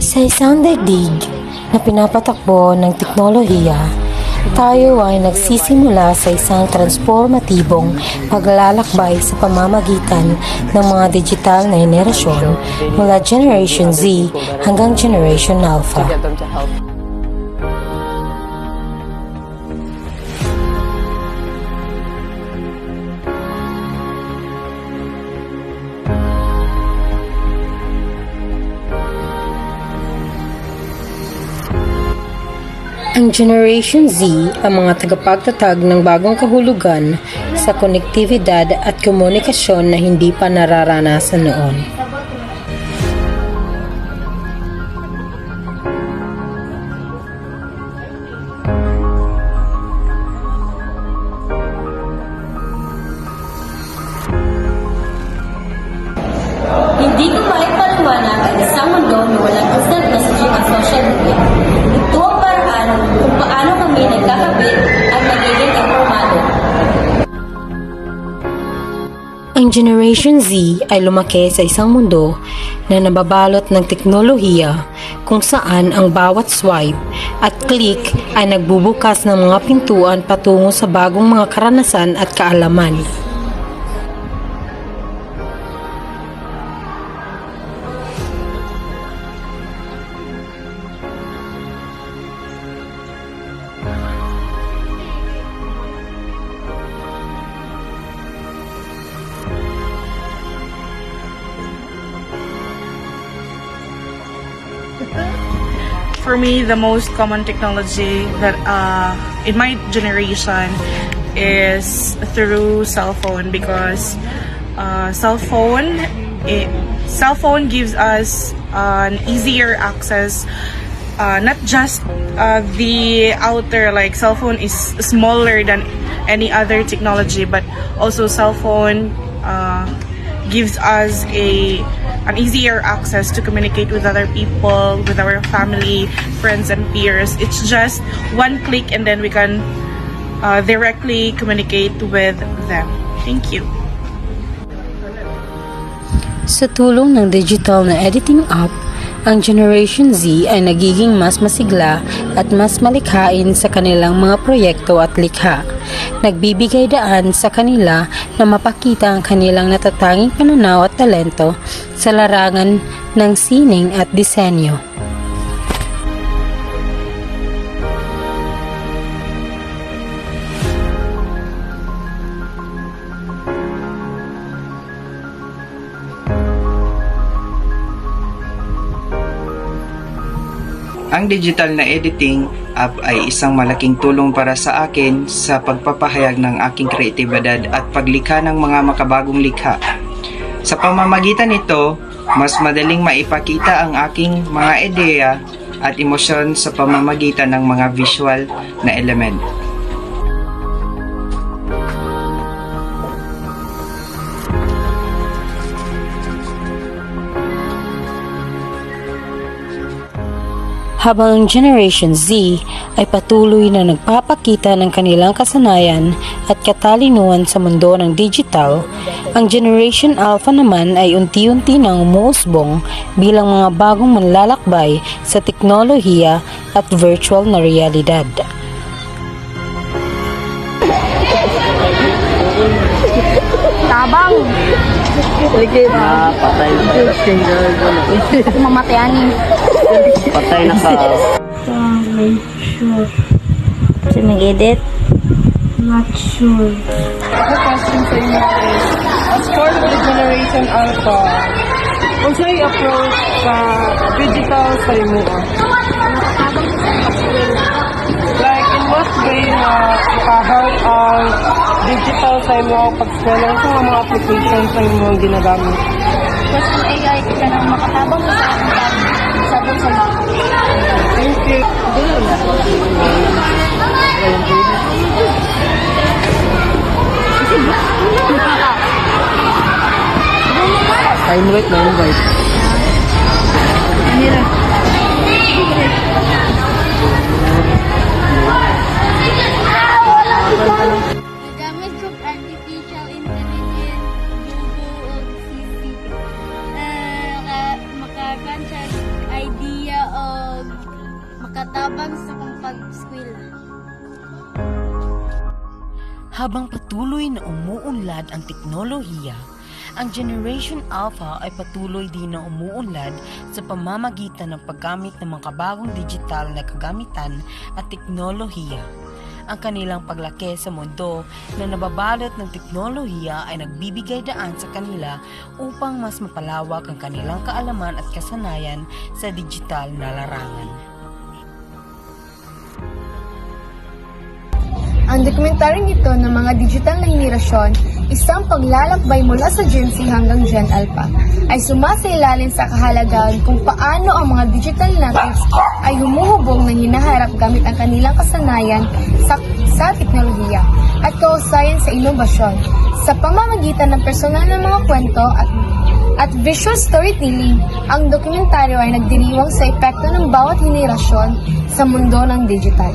Sa isang daigdig na pinapatakbo ng teknolohiya, tayo ay nagsisimula sa isang transformatibong paglalakbay sa pamamagitan ng mga digital na henerasyon mula Generation Z hanggang Generation Alpha. Ang Generation Z ang mga tagapagtatag ng bagong kahulugan sa konektibidad at komunikasyon na hindi pa nararanasan noon. Hindi ko maipaliwanag ang isang mundo na walang instant messaging at social Ang Generation Z ay lumaki sa isang mundo na nababalot ng teknolohiya kung saan ang bawat swipe at click ay nagbubukas ng mga pintuan patungo sa bagong mga karanasan at kaalaman. For me, the most common technology that uh, in my generation is through cell phone because uh, cell phone it, cell phone gives us an easier access. Uh, not just uh, the outer like cell phone is smaller than any other technology, but also cell phone uh, gives us a an easier access to communicate with other people, with our family, friends, and peers. It's just one click, and then we can uh, directly communicate with them. Thank you. Sa tulong ng digital na editing app, ang Generation Z ay nagiging mas masigla at mas malikhain sa kanilang mga proyekto at likha. Nagbibigay daan sa kanila na mapakita ang kanilang natatanging pananaw at talento sa larangan ng sining at disenyo. Ang digital na editing app ay isang malaking tulong para sa akin sa pagpapahayag ng aking kreatibidad at paglikha ng mga makabagong likha. Sa pamamagitan nito, mas madaling maipakita ang aking mga ideya at emosyon sa pamamagitan ng mga visual na element. Habang ang Generation Z ay patuloy na nagpapakita ng kanilang kasanayan at katalinuhan sa mundo ng digital, ang Generation Alpha naman ay unti-unti nang umuusbong bilang mga bagong manlalakbay sa teknolohiya at virtual na realidad. Ah, patay na. Mamatayanin. Patay na ka. Kasi mag-edit. The question sa inyo is, as part of the Generation Alpha, kung sa'yo approach sa digital sa imo, imo pag-spell sa mga application sa imo ang ginagamit? Tapos ang AI, kita nang makatabang sa akin sa sa mga. Thank you. Time right na invite. Gamit Habang patuloy na umuunlad ang teknolohiya, ang Generation Alpha ay patuloy din na umuunlad sa pamamagitan ng paggamit ng mga kabagong digital na kagamitan at teknolohiya. Ang kanilang paglaki sa mundo na nababalot ng teknolohiya ay nagbibigay daan sa kanila upang mas mapalawak ang kanilang kaalaman at kasanayan sa digital na larangan. Ang dokumentaryong ito ng mga digital na henerasyon, isang paglalakbay mula sa Gen Z hanggang Gen Alpha, ay sumasailalim sa kahalagahan kung paano ang mga digital natives ay humuhubog ng hinaharap gamit ang kanilang kasanayan sa, sa teknolohiya at kausayan sa inobasyon sa pamamagitan ng personal na mga kwento at at visual storytelling, ang dokumentaryo ay nagdiriwang sa epekto ng bawat henerasyon sa mundo ng digital.